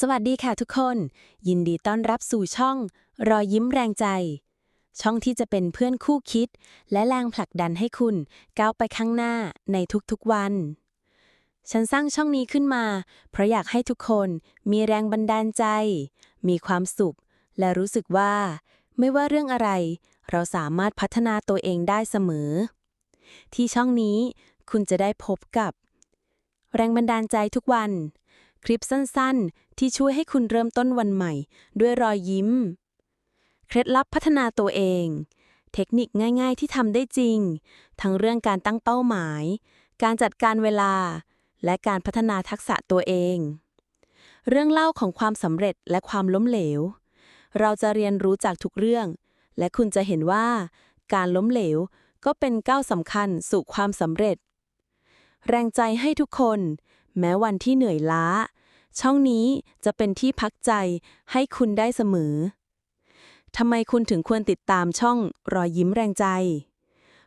สวัสดีค่ะทุกคน ยินดีต้อนรับสู่ช่อง รอยยิ้มแรงใจ ช่องที่จะเป็นเพื่อนคู่คิด และแรงผลักดันให้คุณ ก้าวไปข้างหน้าในทุกๆวัน ฉันสร้างช่องนี้ขึ้นมา เพราะอยากให้ทุกคนมีแรงบันดาลใจ มีความสุข และรู้สึกว่า ไม่ว่าเรื่องอะไร เราสามารถพัฒนาตัวเองได้เสมอ ที่ช่องนี้คุณจะได้พบกับ แรงบันดาลใจทุกวัน คลิปสั้นๆ ที่ช่วยให้คุณเริ่มต้นวันใหม่ ด้วยรอยยิ้ม เคล็ดลับพัฒนาตัวเอง เทคนิคง่ายๆ ที่ทำได้จริง ทั้งเรื่องการตั้งเป้าหมาย การจัดการเวลา และการพัฒนาทักษะตัวเอง เรื่องเล่าของความสำเร็จและความล้มเหลว เราจะเรียนรู้จากทุกเรื่อง และคุณจะเห็นว่า การล้มเหลวก็เป็นก้าวสำคัญสู่ความสำเร็จ แรงใจให้ทุกคน แม้วันที่เหนื่อยล้า ช่องนี้จะเป็นที่พักใจให้คุณได้เสมอ ทำไมคุณถึงควรติดตามช่องรอยยิ้มแรงใจ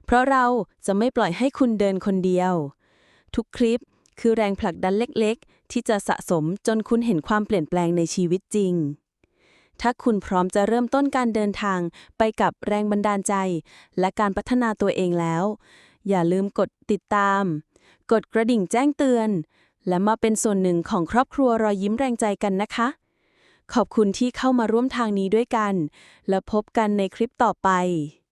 เพราะเราจะไม่ปล่อยให้คุณเดินคนเดียว ทุกคลิปคือแรงผลักดันเล็กๆ ที่จะสะสมจนคุณเห็นความเปลี่ยนแปลงในชีวิตจริง ถ้าคุณพร้อมจะเริ่มต้นการเดินทางไปกับแรงบันดาลใจ และการพัฒนาตัวเองแล้ว อย่าลืมกดติดตาม กดกระดิ่งแจ้งเตือน และมาเป็นส่วนหนึ่งของครอบครัวรอยยิ้มแรงใจกันนะคะ ขอบคุณที่เข้ามาร่วมทางนี้ด้วยกัน และพบกันในคลิปต่อไป